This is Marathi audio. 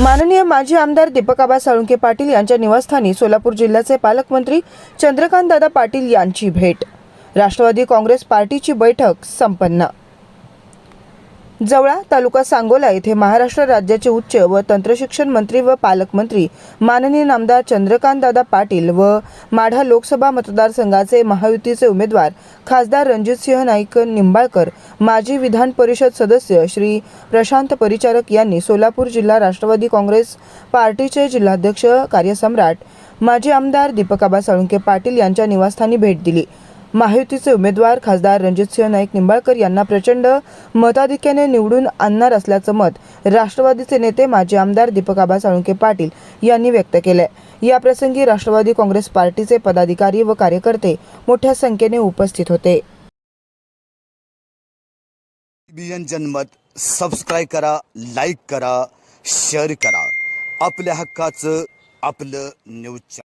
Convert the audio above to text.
माननीय माजी आमदार दीपकाबा साळुंके पाटील यांच्या निवासस्थानी सोलापूर जिल्ह्याचे पालकमंत्री चंद्रकांतदादा पाटील यांची भेट. राष्ट्रवादी काँग्रेस पार्टीची बैठक संपन्न. जवळा तालुका सांगोला येथे महाराष्ट्र राज्याचे उच्च व तंत्रशिक्षण मंत्री व पालकमंत्री माननीय नामदार चंद्रकांतदादा पाटील व माढा लोकसभा मतदारसंघाचे महायुतीचे उमेदवार खासदार रणजितसिंह नाईक निंबाळकर माजी विधान परिषद सदस्य श्री प्रशांत परिचारक यांनी सोलापूर जिल्हा राष्ट्रवादी काँग्रेस पार्टीचे जिल्हाध्यक्ष कार्यसम्राट माजी आमदार दीपकाबा साळुंके पाटील यांच्या निवासस्थानी भेट दिली. महायुतीचे उमेदवार खासदार रणजितसिंह नाईक निंबाळकर यांना प्रचंड मताधिक्याने निवडून आणणार असल्याचं मत राष्ट्रवादीचे नेते माजी आमदार दीपकाबा साळुंके पाटील यांनी व्यक्त केलंय. या प्रसंगी राष्ट्रवादी काँग्रेस पार्टीचे पदाधिकारी व कार्यकर्ते मोठ्या संख्येने उपस्थित होते. जनमत सबस्क्राईब करा लाईक करा शेअर करा. आपल्या हक्काचं आपलं न्यूज